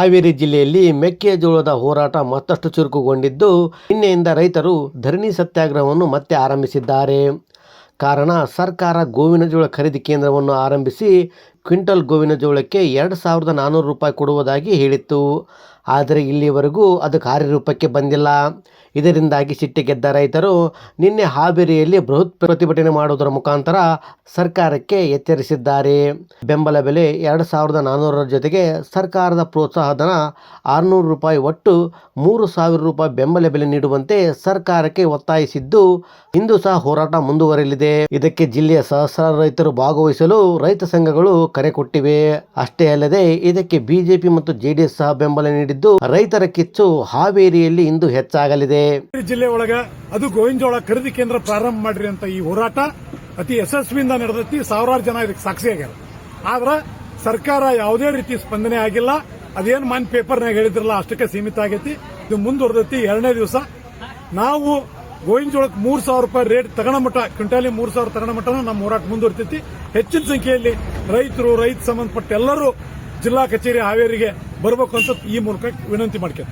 ಹಾವೇರಿ ಜಿಲ್ಲೆಯಲ್ಲಿ ಮೆಕ್ಕೆಜೋಳದ ಹೋರಾಟ ಮತ್ತಷ್ಟು ಚುರುಕುಗೊಂಡಿದ್ದು, ನಿನ್ನೆಯಿಂದ ರೈತರು ಧರಣಿ ಸತ್ಯಾಗ್ರಹವನ್ನು ಮತ್ತೆ ಆರಂಭಿಸಿದ್ದಾರೆ. ಕಾರಣ, ಸರ್ಕಾರ ಗೋವಿನ ಜೋಳ ಖರೀದಿ ಕೇಂದ್ರವನ್ನು ಆರಂಭಿಸಿ ಕ್ವಿಂಟಲ್ ಗೋವಿನ ಜೋಳಕ್ಕೆ ಎರಡು ಸಾವಿರದ ನಾನ್ನೂರು ರೂಪಾಯಿ ಕೊಡುವುದಾಗಿ ಹೇಳಿತ್ತು. ಆದರೆ ಇಲ್ಲಿವರೆಗೂ ಅದು ಕಾರ್ಯರೂಪಕ್ಕೆ ಬಂದಿಲ್ಲ. ಇದರಿಂದಾಗಿ ಸಿಟ್ಟಿಗೆದ್ದ ರೈತರು ನಿನ್ನೆ ಹಾವೇರಿಯಲ್ಲಿ ಬೃಹತ್ ಪ್ರತಿಭಟನೆ ಮಾಡುವುದರ ಮುಖಾಂತರ ಸರ್ಕಾರಕ್ಕೆ ಎಚ್ಚರಿಸಿದ್ದಾರೆ. ಬೆಂಬಲ ಬೆಲೆ ಎರಡು ಸಾವಿರದ ನಾನ್ನೂರರ ಜೊತೆಗೆ ಸರ್ಕಾರದ ಪ್ರೋತ್ಸಾಹಧನ ಆರುನೂರು ರೂಪಾಯಿ ಒಟ್ಟು ಮೂರು ಸಾವಿರ ರೂಪಾಯಿ ಬೆಂಬಲ ಬೆಲೆ ನೀಡುವಂತೆ ಸರ್ಕಾರಕ್ಕೆ ಒತ್ತಾಯಿಸಿದ್ದು ಇಂದು ಸಹ ಹೋರಾಟ ಮುಂದುವರೆಯಲಿದೆ. ಇದಕ್ಕೆ ಜಿಲ್ಲೆಯ ಸಹಸ್ರಾರು ರೈತರು ಭಾಗವಹಿಸಲು ರೈತ ಸಂಘಗಳು ಕರೆ ಕೊಟ್ಟಿವೆ. ಅಷ್ಟೇ ಅಲ್ಲದೆ, ಇದಕ್ಕೆ ಬಿಜೆಪಿ ಮತ್ತು ಜೆಡಿಎಸ್ ಸಹ ಬೆಂಬಲ ನೀಡಿದ್ದು, ರೈತರ ಕಿಚ್ಚು ಹಾವೇರಿಯಲ್ಲಿ ಇಂದು ಹೆಚ್ಚಾಗಲಿದೆ. ಜಿಲ್ಲೆ ಒಳಗ ಅದು ಗೋವಿಂದೋಳ ಖರೀದಿ ಕೇಂದ್ರ ಪ್ರಾರಂಭ ಮಾಡ್ರಿ ಅಂತ ಈ ಹೋರಾಟ ಅತಿ ಯಶಸ್ವಿಯಿಂದ ನಡೆದೈತಿ. ಸಾವಿರಾರು ಜನ ಇದಕ್ಕೆ ಸಾಕ್ಷಿ ಆಗ್ಯಾರ. ಆದ್ರ ಸರ್ಕಾರ ಯಾವುದೇ ರೀತಿ ಸ್ಪಂದನೆ ಆಗಿಲ್ಲ. ಅದೇನ್ ಮಾನ್ ಪೇಪರ್ನಾಗ ಹೇಳಿದ್ರಲ್ಲ, ಅಷ್ಟಕ್ಕೆ ಸೀಮಿತ ಆಗೈತಿ. ಇದು ಮುಂದುವರೆದೈತಿ. ಎರಡನೇ ದಿವಸ ನಾವು ಗೋವಿಂದೋಳಕ್ಕೆ ಮೂರು ಸಾವಿರ ರೂಪಾಯಿ ರೇಟ್ ತಗೊಂಡ ಮಟ್ಟ ಕ್ವಿಂಟಾಲಿ ಮೂರು ಸಾವಿರ ತಗೊಂಡ ಮಟ್ಟನ ನಮ್ಮ ಹೋರಾಟ ಮುಂದುವರಿತೈತಿ ಹೆಚ್ಚಿನ ಸಂಖ್ಯೆಯಲ್ಲಿ ರೈತರು ರೈತ ಸಂಬಂಧಪಟ್ಟ ಎಲ್ಲರೂ ಜಿಲ್ಲಾ ಕಚೇರಿ ಹಾವೇರಿಗೆ ಬರಬೇಕು ಅಂತ ಈ ಮೂಲಕ ವಿನಂತಿ ಮಾಡ್ತಾರೆ